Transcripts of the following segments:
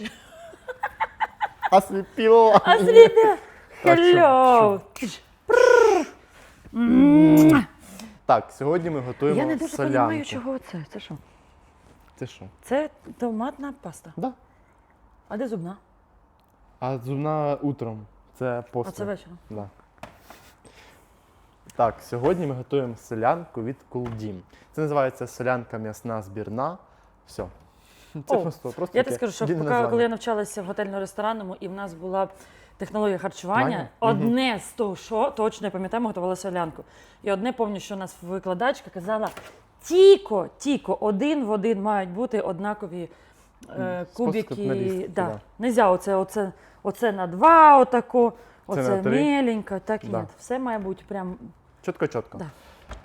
Ослепила. Осліпе. Так, що- Hello. М. Так, сьогодні ми готуємо Я не дуже солянку. розумію, чого це. Це що? Це що? Це томатна паста. Да. А де зубна? А зубна утром. Це А після. це вечором. Да. Так, сьогодні ми готуємо солянку від Кулдім. Це називається солянка м'ясна збірна. Все. Це О, просто, просто Я тобі скажу, що поки, коли я навчалася в готельно-ресторанному, і в нас була технологія харчування, Ваня? одне з того, що точно я пам'ятаю, ми готували солянку. І одне пам'ятаю, що у нас викладачка казала: тіко, тіко, один в один мають бути однакові е, кубики. Да. да. Нельзя оце, оце, оце на два, отако, Це оце три. меленько, так Да. ні. Все має бути прям Чітко-чітко. Да.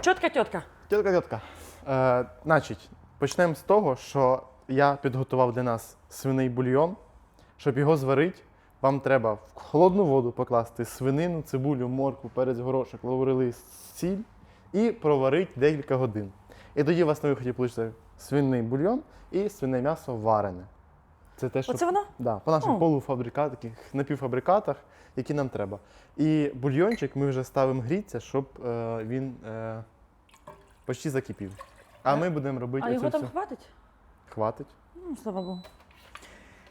чітка тітка. Тітка, тітка. Е, значить, почнемо з того, що я підготував для нас свиний бульйон. Щоб його зварити, вам треба в холодну воду покласти свинину, цибулю, моркву, перець, горошок, лаврили, сіль і проварити декілька годин. І тоді у вас на виході вийде свиний бульйон і свине м'ясо варене. Це те, що Оце воно? Да, по нашим полуфабрикатах, таких напівфабрикатах, які нам треба. І бульйончик ми вже ставимо гріться, щоб е, він е, почти закипів. А ми будемо робити А його оцю там всю- хватить? Хватить. Ну, слава Богу.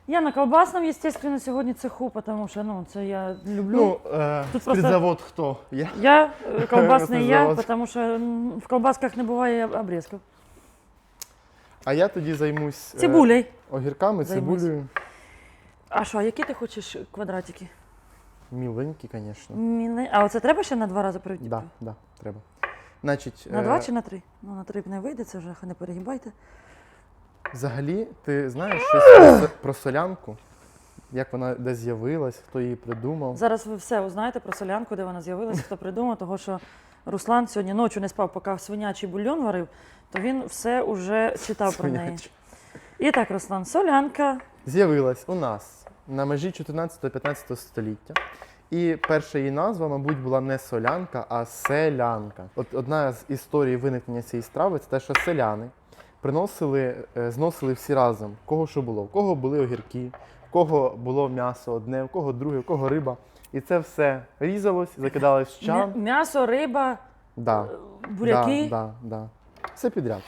Я на колбасному, естественно, сьогодні цеху, тому що ну, це я люблю. Ну, е, Тут просто- спецзавод хто? Я? Я е, колбасний я, Завод. тому що м, в колбасках не буває обрізків. А я тоді займусь е, Цибулей. огірками, Займусь. цибулею. А що, а які ти хочеш квадратики? Міленькі, звісно. Міни- А оце треба ще на два рази пройти? Да, да, треба. Значить, На е, два чи на три? Ну, на три б не вийде, це вже не перегибайте. Взагалі, ти знаєш щось про солянку? Як вона де з'явилась, хто її придумав? Зараз ви все узнаєте про солянку, де вона з'явилася, хто придумав, того що Руслан сьогодні ночі не спав, поки свинячий бульйон варив, то він все вже читав про неї. І так, Руслан, солянка. З'явилась у нас на межі 14-15 століття. І перша її назва, мабуть, була не солянка, а селянка. От одна з історій виникнення цієї страви це те, що селяни приносили, е, зносили всі разом, кого що було, в кого були огірки, в кого було м'ясо одне, в кого друге, в кого риба. І це все різалось, закидалось в чан. М'ясо, риба, Да, буряки. Да, да, да. Все підряд.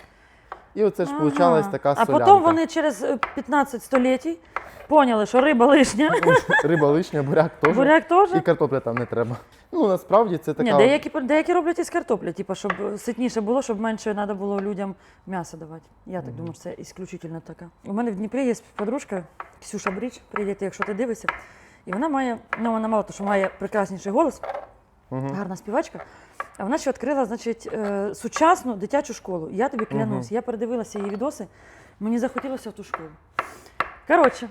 І оце ж получалась така А солянка. потім вони через е, 15 століть поняли, що риба лишня, Риба лишня, буряк теж. буряк теж. І картопля там не треба. Ну, насправді це така. Ні, деякі, деякі роблять із картоплі, типу, щоб ситніше було, щоб менше треба було людям м'ясо давати. Я так думаю, що це ісключительно така. У мене в Дніпрі є подружка Ксюша Бріч, привіт, якщо ти дивишся. І вона має, ну вона мало того, що має прекрасніший голос, Мгм. гарна співачка. А вона ще відкрила, значить, е, сучасну дитячу школу. Я тобі клянусь, я передивилася її відоси, мені захотілося в ту школу. Коротше,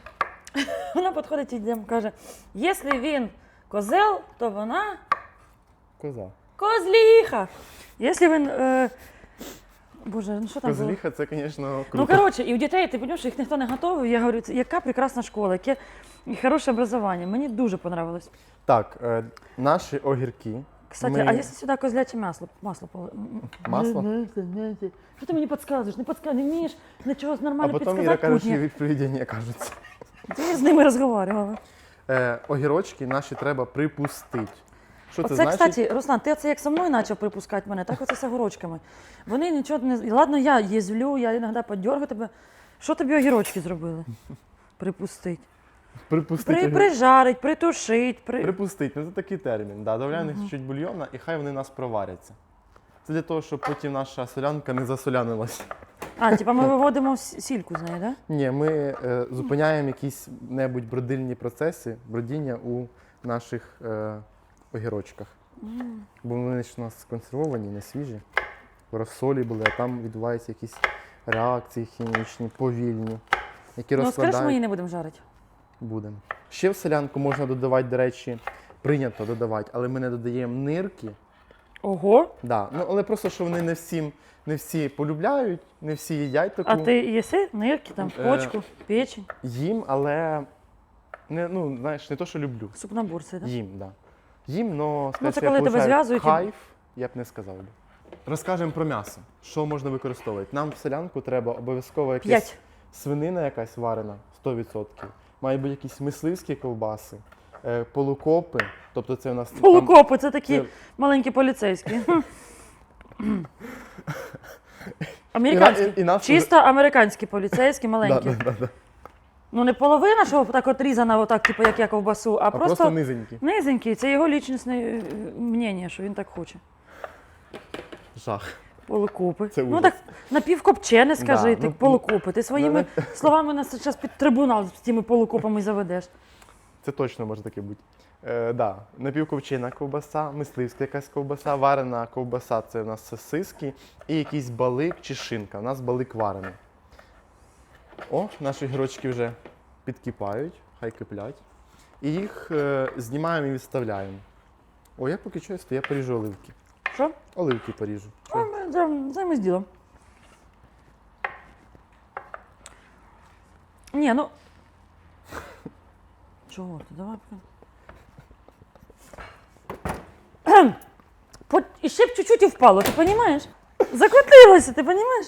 вона підходить і йдемо, каже: якщо він козел, то вона Коза. Козліха! Якщо він. Е... Боже, ну що там було? Козліха це, звісно, Ну, коротше, і у дітей, ти розумієш, їх ніхто не готовий. Я говорю, це яка прекрасна школа, яке і хороше образування. Мені дуже понравилось. Так, е, наші огірки. Кстати, Ми- а якщо сюди козляче масло? Масло поли- м. Масло? Що ти мені підказуєш? Не підказуєш, не вмієш нічого А нормально потім Іра підсказати каже, що путні. відповіді не кажуть. Я з ними розмовляла. Е, огірочки наші треба припустити. Що це Оце, значить? кстати, Руслан, ти оце як со мною почав припускати мене, так оце з огірочками. Вони нічого не. і Ладно, я їздлю, я іноді подергаю тебе. Що тобі огірочки зробили? Припустить. Припустити. При, прижарить, притушить, при... Припустити, ну це такий термін. Да, Добавляємо їх чуть бульйона і хай вони у нас проваряться. Це для того, щоб потім наша солянка не засолянилась. А, типа ми виводимо сільку з неї, так? Ні, ми е, зупиняємо якісь небудь бродильні процеси, бродіння у наших е, огірочках. Бо вони ж у нас консервовані, не свіжі. В розсолі були, а там відбуваються якісь реакції хімічні, повільні, які Ну, скажеш, ми її не будемо жарити. Будемо. Ще в селянку можна додавати, до речі, прийнято додавати, але ми не додаємо нирки. Ого. Да. Ну, але просто, що вони не всім, не всі полюбляють, не всі їдять таку. А ти їси нирки, там, Е. почку, печень, Їм, але не, ну, знаєш, не то, що люблю. суп на бурці, так? Їм, да. Їм, но Ну, це коли тебе зв'язують кайф, я б не сказав би. Розкажемо про м'ясо. Що можна використовувати? Нам в селянку треба обов'язково якась П'ять. свинина якась варена 100%. Мають бути якісь мисливські ковбаси, е, полукопи. Тобто це у нас там- Полукопи, це такі це- маленькі поліцейські. Американські. і, і нас Чисто американські поліцейські, Да, маленькі. да, да, да. Ну не половина, що так от різана, отак, типу, як я ковбасу, а, А просто, просто низенькі. низенький. Це його лічностне е, мнення, що він так хоче. Жах. Полукопи. Це ну ужас. так напівкопчене скажи, Да, ти ну, полукопи. Ти своїми словами нас зараз під трибунал з тими полукопами заведеш. Це точно може таке бути. Е, да. Напівковчина ковбаса, мисливська якась ковбаса, варена ковбаса це у нас сосиски і якийсь балик чи шинка. У нас балик варений. О, наші гірочки вже підкипають, хай киплять. І їх е, знімаємо і відставляємо. О, я поки що я поріжу оливки. Що? Оливки поріжу. А, ми займ- Займись ділом. Ні, ну. Чого ти? Давай. Кхем. По... І ще б чуть-чуть і впало, ти розумієш? Закотилося, ти розумієш?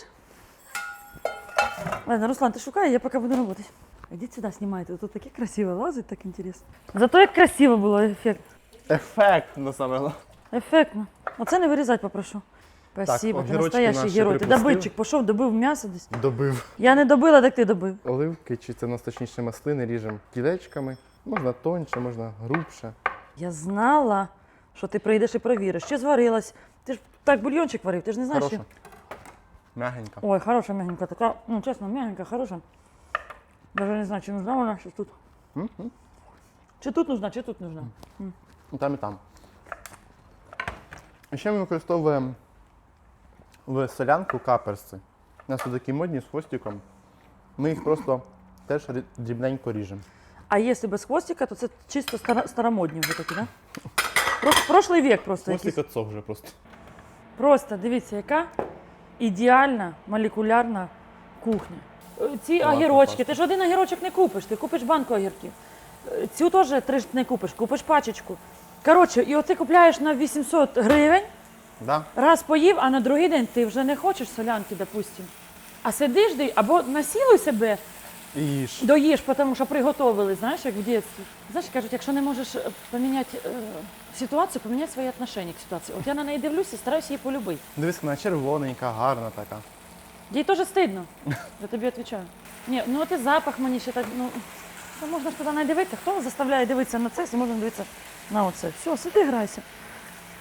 Ладно, Руслан, ти шукай, я поки буду працювати. Ідіть сюди, знімайте, тут таке красиво лазить, так інтересно. Зато як красиво було, ефект. Ефектно саме головне. Ефектно. Оце не вирізати попрошу. Спасибо, ти огірочки настоящий наші герой. Ти добивчик пішов, добив м'ясо десь. Добив. Я не добила, так ти добив. Оливки, чи це у нас точніше маслини, ріжемо кілечками. Можна тоньше, можна грубше. Я знала, що ти прийдеш і провіриш. Чи зварилась? Ти ж так бульйончик варив, ти ж не знаєш. Хороша. Мягенька. Ой, хороша мягенька, така, ну чесно, мягенька, хороша. Даже не знаю, чи нужна вона, чи тут. Мгм. Чи тут нужна, чи тут нужна. І там і там. І ще ми використовуємо в солянку каперси. У нас тут такі модні з хвостиком. Ми їх просто теж дрібненько ріжемо. А якщо без хвостика, то це чисто старомодні вже такі, да? Прос- Прошлий вік просто якийсь. Хвостик отцов вже просто. Просто дивіться, яка ідеальна молекулярна кухня. Е, Ці Класна огірочки, паста. ти ж один огірочок не купиш, ти купиш банку огірків. Е, Цю теж три не купиш, купиш пачечку. Коротше, і от ти купляєш на 800 гривень, Да? раз поїв, а на другий день ти вже не хочеш солянки, допустим. А сидиш або насілуй себе, І їж. доїш, тому що приготовили, знаєш, як в дитинстві. Знаєш, кажуть, якщо не можеш е, поміняти е, ситуацію, поміняй своє відношення к ситуації. От я на неї дивлюся і стараюся її полюбити. Дивись, вона червоненька, гарна така. Їй теж стидно. Я тобі відповідаю. Ні, ну от і запах мені ще так, ну, ну можна ж туди не дивитися. Хто заставляє дивитися на це, якщо можна дивитися на оце. Все, сиди, грайся.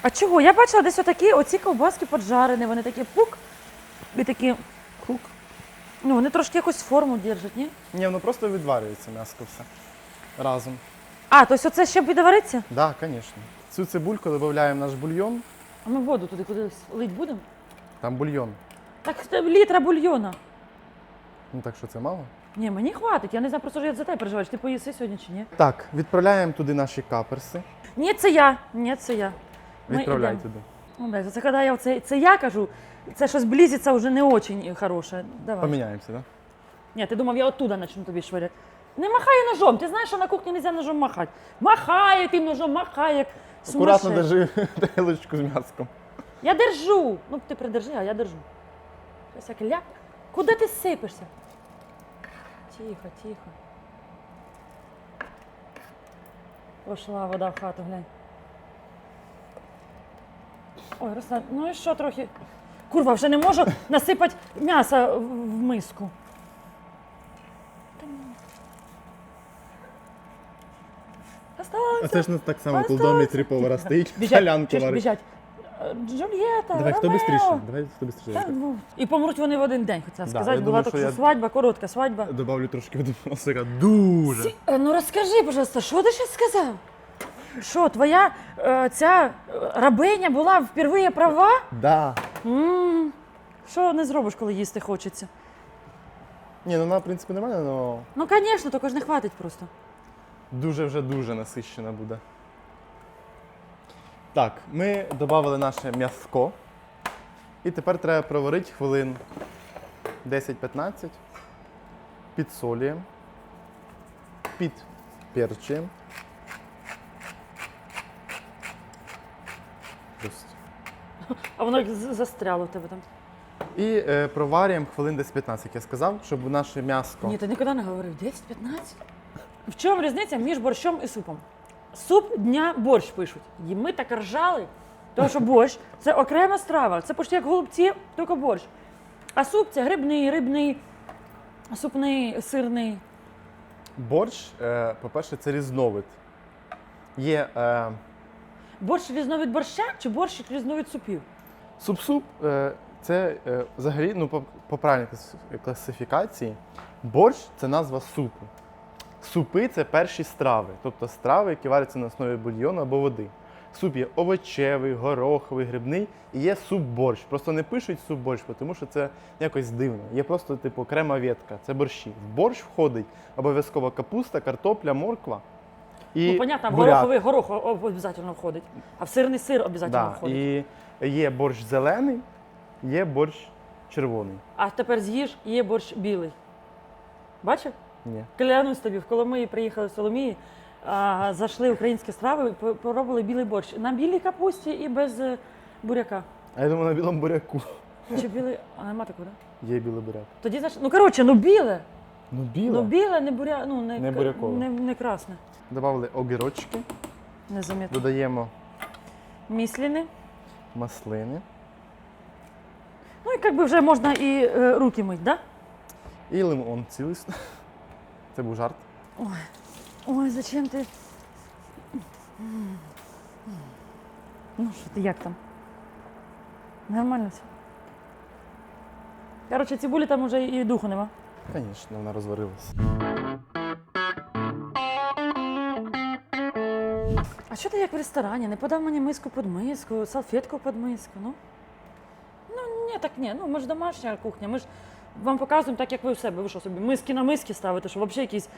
А чого? Я бачила десь отакі, оці ковбаски поджарені, вони такі пук і такі хук. Ну, вони трошки якусь форму держать, ні? Ні, воно просто відварюється м'яско все. Разом. А, тобто оце ще буде варитися? Так, да, звісно. Цю цибульку додаємо в наш бульйон. А ми воду туди кудись лить будемо? Там бульйон. Так це літра бульйона. Ну так що це мало? Ні, мені хватить. Я не знаю, просто що я за тебе переживаю. Ти поїси сьогодні чи ні? Так, відправляємо туди наші каперси. Ні, це я. Ні, це я. Відправляй туди. Ну, блядь, це коли я це, це я кажу, це щось близиться вже не дуже хороше. Давай. Поміняємося, так? Да? Ні, ти думав, я оттуда почну тобі швиряти. Не махай ножом. Ти знаєш, що на кухні не можна ножом махати. Махає тим ножом, махає. Акуратно держи тарілочку з м'яском. Я держу. Ну, ти придержи, а я держу. Щось як ляп. Куди ти сипешся? Тихо, тихо. Пошла вода в хату, глянь. Ой, Руслан, ну і що трохи? Курва, вже не можу насипати м'ясо в в миску. Та ні. Останься. Це ж не так само, вдома три повара стоїть, солянку чуєш, варить. біжать. Е, Джульєта, Давай, хто Ромео. швидше? Давай, хто швидше. Ну, І помруть вони в один день, хотіла Да, сказати. я Була думаю, така що я- свадьба, коротка свадьба. Добавлю трошки води сира. Дуже. Сі- е, Ну розкажи, пожалуйста, що ти ще сказав? Що, твоя е, ця рабиня була впервые права? Да. м Що не зробиш, коли їсти хочеться? Ні, ну вона, в принципі, нормальна, але Ну, звісно, тільки ж не хватить просто. дуже вже дуже насищена буде. Так, ми додали наше м'яско. І тепер треба проварити хвилин 10-15. Підсолюємо. Підперчуємо. А воно як з- застряло в тебе там. І е, проварюємо хвилин десь 15, як я сказав, щоб наше м'яско. Ні, ти ніколи не говорив. 10-15? В чому різниця між борщом і супом? Суп дня борщ пишуть. І ми так ржали, тому що борщ це окрема страва. Це почти як голубці, тільки борщ. А суп це грибний, рибний, супний, сирний. Борщ, е, по-перше, це різновид. Є е, Борщ різновид борща чи борщ різновид супів? суп-суп, е, це е, взагалі, ну, по, по правильній класифікації, борщ це назва супу. Супи це перші страви, тобто страви, які варяться на основі бульйону або води. Суп є овочевий, гороховий, грибний і є суп-борщ. Просто не пишуть суп-борщ, тому що це якось дивно. Є просто типу окрема ветка, це борщі. В борщ входить обов'язково капуста, картопля, морква. І ну, понятно, в буряк. гороховий горох обов'язково входить, а в сирний сир обов'язково Да, входить. і є борщ зелений, є борщ червоний. А тепер з'їж, є борщ білий. Бачив? Ні. Клянусь тобі, в Коломиї приїхали в Соломії, а, зайшли українські страви, по- поробили білий борщ. На білій капусті і без е, буряка. А я думаю, на білому буряку Чи білий, а нема такого, да? є білий буряк. Тоді значить, ну коротше, ну біле. Ну, біле. Ну біле, не буря, ну не, Не бурякове. не, не красне. Добавили огірочки, Незамітно. додаємо Місліни. маслини Ну і як би вже можна і е, руки мити, да? і лимон цілісний. Це був жарт. Ой, зачем ти? Ну, що ти як там? Нормально все. Коротше, цибулі там уже і духу нема. Звісно, вона розварилася. Що ти як в ресторані? Не подав мені миску під миску, салфетку під миску, ну? Ну, ні, так ні. Ну, ми ж домашня кухня. Ми ж вам показуємо так, як ви у себе. Ви що собі миски на миски ставите, що взагалі якісь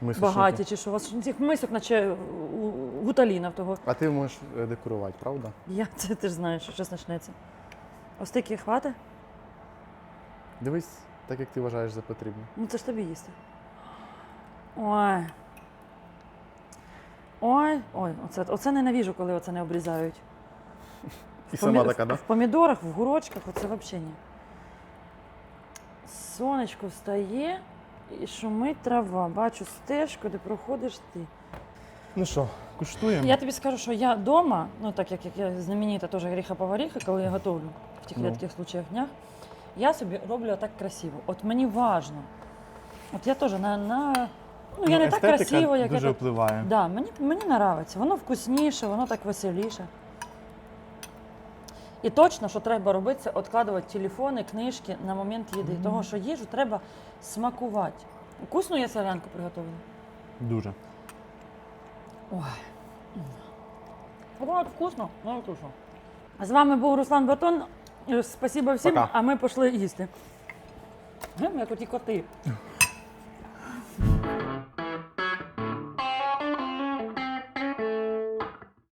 Ми багаті, чи що у вас цих мисок, наче у- у гуталіна в того. А ти можеш е, декорувати, правда? Я це ти ж знаєш, що щось почнеться. Ось такі хвати? Дивись, так як ти вважаєш за потрібне. Ну це ж тобі їсти. Ой. Ой, ой, оце, оце ненавіжу, коли оце не обрізають. І В сама помі- така, да? В помідорах, в гурочках, оце взагалі ні. Сонечко встає і шумить трава. Бачу стежку, де проходиш ти. Ну що, куштуємо? Я тобі скажу, що я вдома, ну так як, як я знаменита теж гріха-поваріха, коли я готовлю в тих Ну. рідких случаях днях, я собі роблю так красиво. От мені важно. От я теж на, на ну, я не так красиво, як дуже я. впливає. Да, мені, мені подобається. Воно вкусніше, воно так веселіше. І точно, що треба робити, це відкладувати телефони, книжки на момент їди. Того, що їжу треба смакувати. Вкусну я солянку приготувала? Дуже. Ой. Воно вкусно, воно вкусно. З вами був Руслан Батон. Е, Спасибо всім, Пока. а ми пішли їсти. Як оті коти.